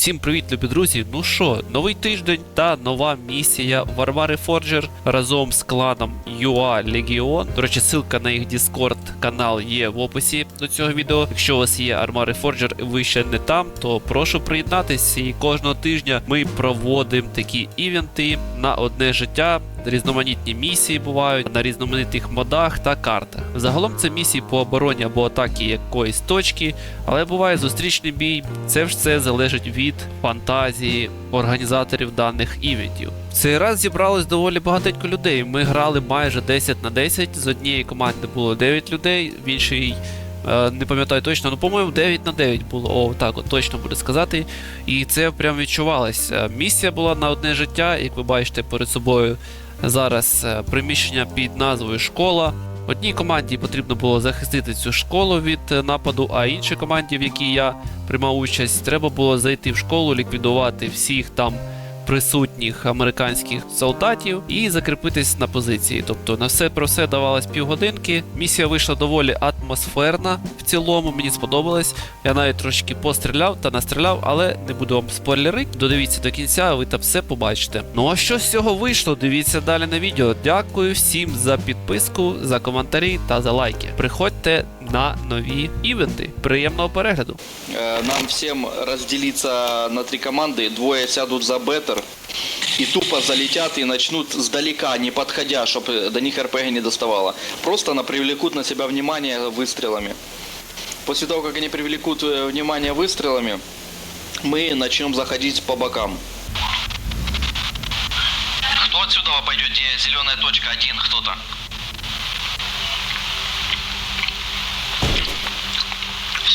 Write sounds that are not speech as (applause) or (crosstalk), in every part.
Всім привіт, любі друзі! Ну що, новий тиждень та нова місія в Форджер разом з кланом UA Legion. До речі, ссылка на їх Discord канал є в описі до цього відео. Якщо у вас є Армари Форджер і ви ще не там, то прошу приєднатись. І кожного тижня ми проводимо такі івенти на одне життя. Різноманітні місії бувають на різноманітних модах та картах. Загалом це місії по обороні або атаки якоїсь точки, але буває зустрічний бій. Це все залежить від фантазії організаторів даних івентів. Цей раз зібралось доволі багатенько людей. Ми грали майже 10 на 10. З однієї команди було 9 людей, в іншій. Е, Не пам'ятаю точно, ну по-моєму 9 на 9 було. О, так от точно буде сказати. І це прям відчувалось. Місія була на одне життя, як ви бачите перед собою зараз е, приміщення під назвою Школа. Одній команді потрібно було захистити цю школу від е, нападу, а іншій команді, в якій я приймав участь, треба було зайти в школу, ліквідувати всіх там присутніх американських солдатів і закріпитись на позиції. Тобто на все про все давалось півгодинки. Місія вийшла доволі атмосферна в цілому. Мені сподобалось. Я навіть трошки постріляв та настріляв, але не буду вам спойлерити. Додивіться до кінця, ви там все побачите. Ну а що з цього вийшло? Дивіться далі на відео. Дякую всім за підписку, за коментарі та за лайки. Приходьте на нові івенти. Приємного перегляду! Э, Нам всем разделиться на три команды. Двое сядут за беттер и тупо залетят и начнут сдалека, не подходя, чтобы до них РПГ не доставало. Просто она привлекут на себя внимание выстрелами. После того, как они привлекут э, внимание выстрелами, мы начнем заходить по бокам. Кто отсюда пойдет, где зеленая точка один кто-то?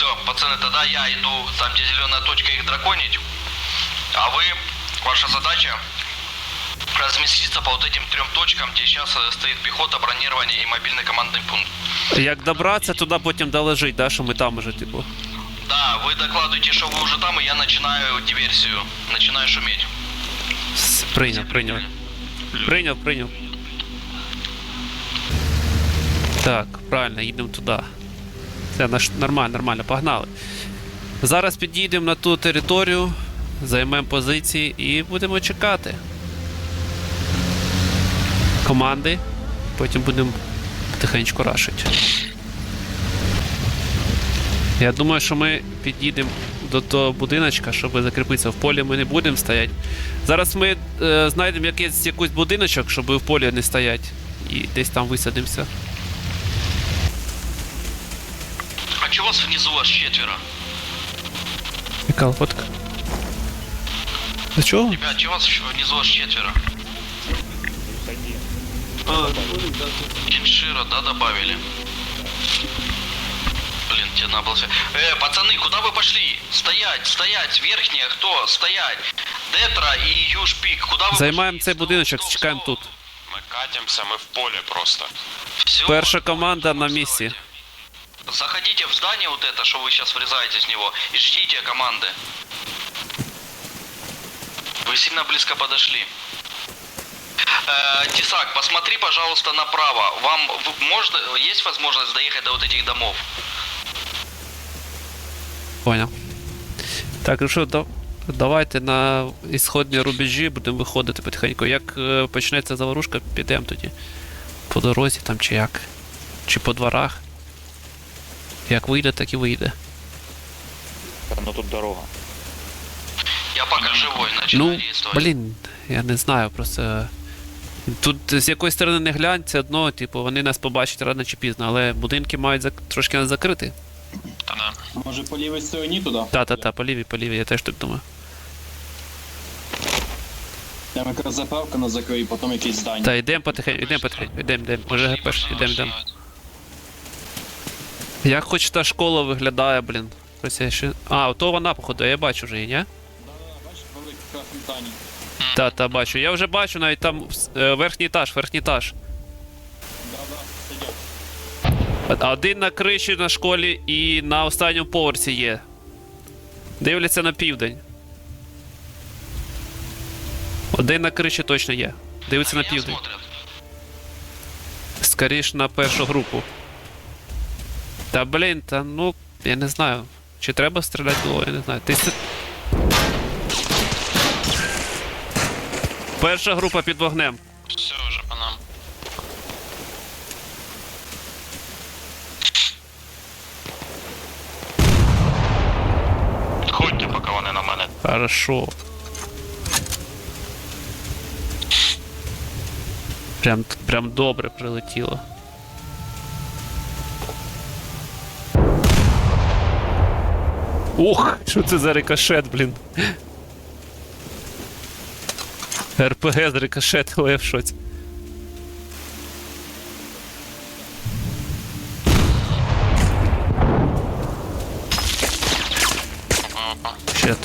Все, пацаны, тогда я иду там, где зеленая точка, их драконить. А вы, ваша задача разместиться по вот этим трем точкам, где сейчас э, стоит пехота, бронирование и мобильный командный пункт. Як добратися туди, потім долежить, да, що ми там уже, типу. Да, вы докладываете, что вы уже там, и я начинаю диверсию, начинаю шуметь. С- Прийняв, прийняв. Прийняв, прийняв. Так, правильно, їдемо туди. Все, наш- нормально, нормально, погнали. Зараз підійдемо на ту територію, займемо позиції і будемо чекати. Команди. Потім будемо потихеньку рашити. Я думаю, що ми підійдемо до того будиночка, щоб закріпитися. В полі ми не будемо стояти. Зараз ми е, знайдемо якийсь, якийсь будиночок, щоб в полі не стояти. І десь там висадимося. вас внизу аж четверо? Яка фотка? До чого? Ребят, чего вас внизу аж четверо? Киншира, да, добавили? Блин, тебе надо было... Э, пацаны, куда вы пошли? Стоять, стоять, верхняя, кто? Стоять. Детра и Южпик, куда вы Займаємо пошли? цей Стоп, будиночок, стоп, чекаємо стоп. тут. Мы катимся, мы в поле просто. Всё, Перша давайте, команда на давайте. місці. Заходите в здание вот это, что вы сейчас врезаетесь в него, и ждите команды. Вы сильно близко подошли. Э, Тесак, посмотри, пожалуйста, направо. Вам в- можно, есть возможность доехать до вот этих домов? Поняв. Так, ну що, да- давайте на ісходні рубежі будемо виходити потихеньку. Як е, почнеться заварушка, підемо тоді. По дорозі там чи як. Чи по дворах. Як вийде, так і вийде. Ну тут дорога. Я пока живой, начинаю Ну, действовать. блін, я не знаю, просто. е, Тут з якоїсь сторони не глянь, це одно, типу, вони нас побачать рано чи пізно, але будинки мають зак... трошки нас закрити. Та-да. Може по лівій стороні туди? Та-та-та, по лівій, по лівій, я теж так думаю. Там якраз заправка на закрий, потім якісь здання. Та йдемо потихеньку, йдемо потихеньку, йдемо, йдемо. Може ГПш, йдемо, йдемо. Як хоч та школа виглядає, блін. Ось я ще... А, ото вона, походу, я бачу вже її, ні? Та, та, бачу. Я вже бачу навіть там е, верхній етаж, верхній етаж. Один на криші на школі і на останньому поверсі є. Дивляться на південь. Один на криші точно є. Дивиться на південь. смотрят. Скоріш на першу групу. Та блін, та ну, я не знаю. Чи треба стріляти було, я не знаю. Ти... Перша група під вогнем. Все, вже по нам. Ходьте, поки вони на мене. Хорошо. Прям прям добре прилетіло. Ух, що це за рикошет, блін. РПГ з рикошетом, я в шоці. Опа, опа. Щет.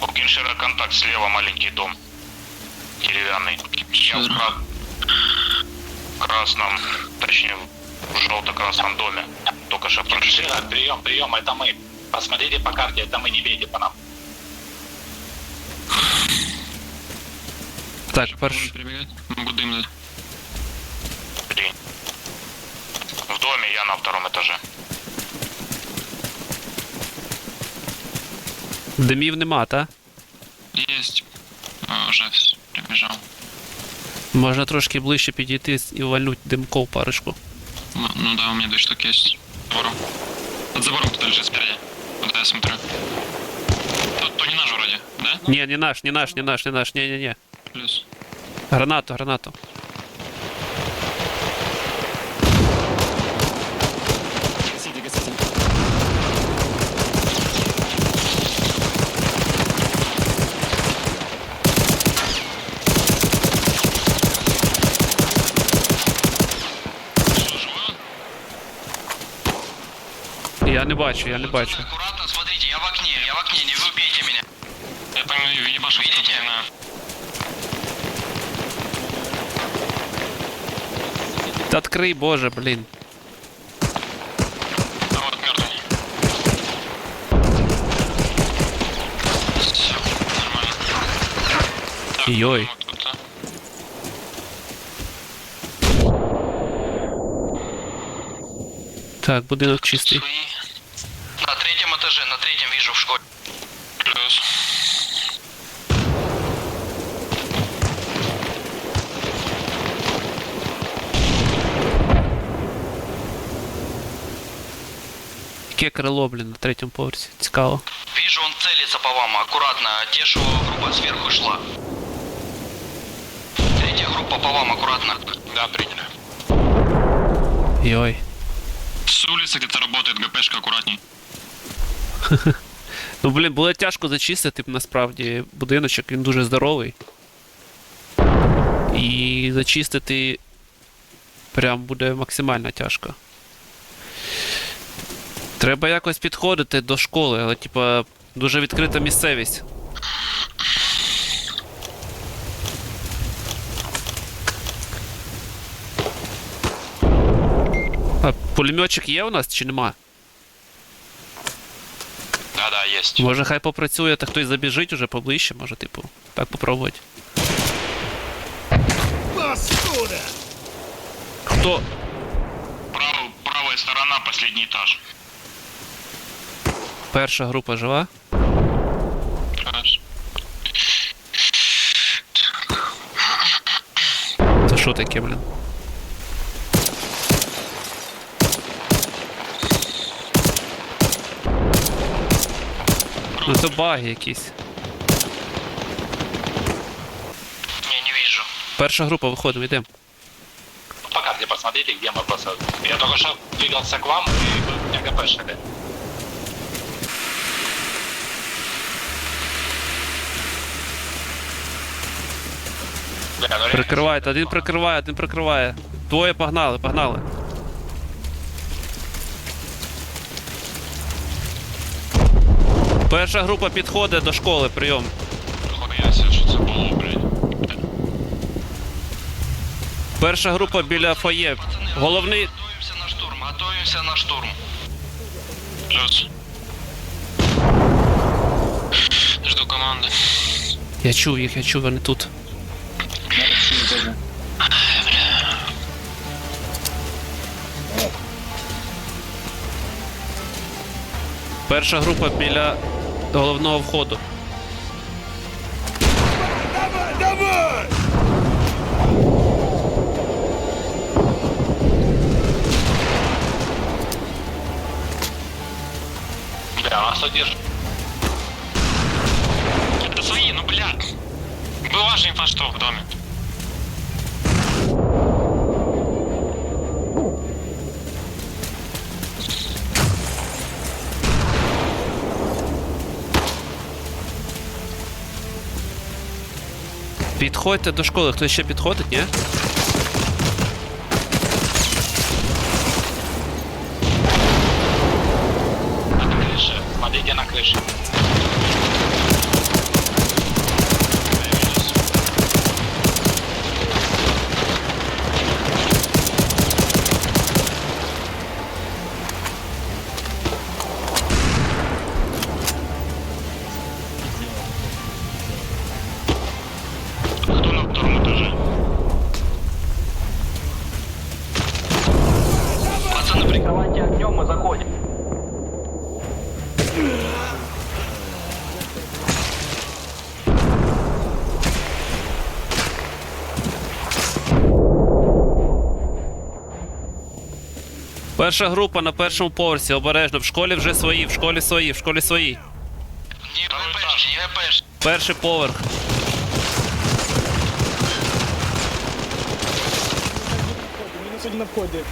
У Кіншера контакт слева маленький дом. Деревянный. Я в кра- красном, точнее, в желто-красном доме. Только что прошли. прием, прием, это мы. Посмотрите по карте, это мы, не бейте по нам. Так, перш... Перебегать. Могу дым дать. Три. В доме я на втором этаже. Димів нема, та? Есть. А, уже вс- прибежал. Можна трошки ближче підійти і вальнуть димков парочку. Ну, да, у меня две штуки есть. Забором. Под забором кто-то лежит спереди. Вот я смотрю. То, то не наш вроде, да? Не, не наш, не наш, не наш, не наш, не-не-не. Плюс. Гранату, гранату. Что, живой? Я не бачу, я не бачу. Аккуратно, смотрите, я в окне, я в окне, не вы убейте меня. Я там и ебашу Видите? кто-то, на. Та открий, боже, блін. А вот мертвый. Все, нормально. Так, Йой. вот тут-то. Так, будинок чистий. Свои. На третьем этаже, на третьем вижу в школе. Плюс. Яке крило, блін, на третьому поверсі. Цікаво. Вижу, он целится по вам, аккуратно. Те, что группа сверху шла. Третья группа по вам, аккуратно. Да, приняли. Йой. С улицы где-то работает ГПшка аккуратней. Ну, блін, було тяжко зачистити насправді будиночок, він дуже здоровий. І зачистити прям буде максимально тяжко. Треба якось підходити до школи, але типа дуже відкрита місцевість. А пулеметчик є у нас чи нема? Да-да. Може хай попрацює, та хтось забіжить уже поближче, може, типу, так попробувати. Хто? Прав, правая сторона, последний этаж. Перша група жива? Плюс. Це що таке, блін? Ну це баги якісь. Не, не вижу. Перша група, виходимо, йдемо. По карте посмотрите, где мы просто... Я только что двигался к вам, и вы меня ГП шали. Бля, ну реально, Прикривайте, один прикриває, один прикриває. Двоє погнали, погнали. Перша група підходить до школи, прийом. Хуя себе, що це було, блядь. Перша група біля фоє. Головний. Готовимся на штурм, готовимся на штурм. Плюс. Жду команды. Я чув їх, я чув, вони тут. Перша група біля до головного входу. Давай, давай! Бля, а что держит? Это свои, ну бля. Была же инфа что в доме. Підходьте до школи, хтось ще підходить, ні? на втором этаже? Пацаны, прикрывайте огнем, мы заходим. Перша група на першому поверсі, обережно. В школі вже свої, в школі свої, в школі свої. Не ГПшки, не ГПшки. Перший поверх. На вході.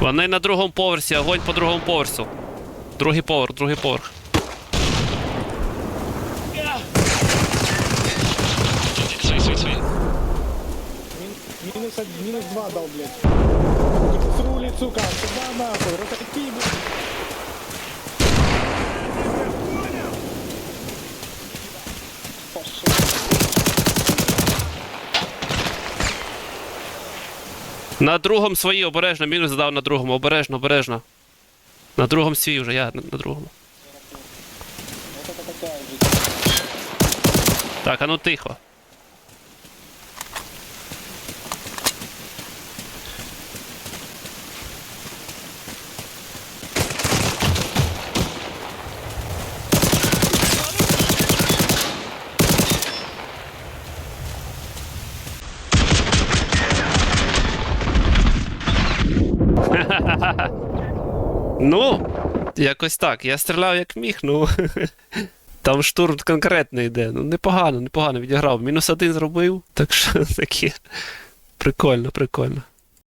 Вони на другому поверсі, огонь по другому поверсу. Другий поверх, другий поверх. Мінус мінус два дав, блядь. Срулі, сука, сюди нахуй, ротаки, блядь. На другому свої, обережно, мінус задав на другому, обережно, обережно. На другому свій вже, я на, другому. Так, а ну тихо. Ну, якось так. Я стріляв як міг, ну. (laughs) Там штурм конкретно йде. Ну, непогано, непогано відіграв. Мінус один зробив. Так що (laughs) таке. Прикольно, прикольно.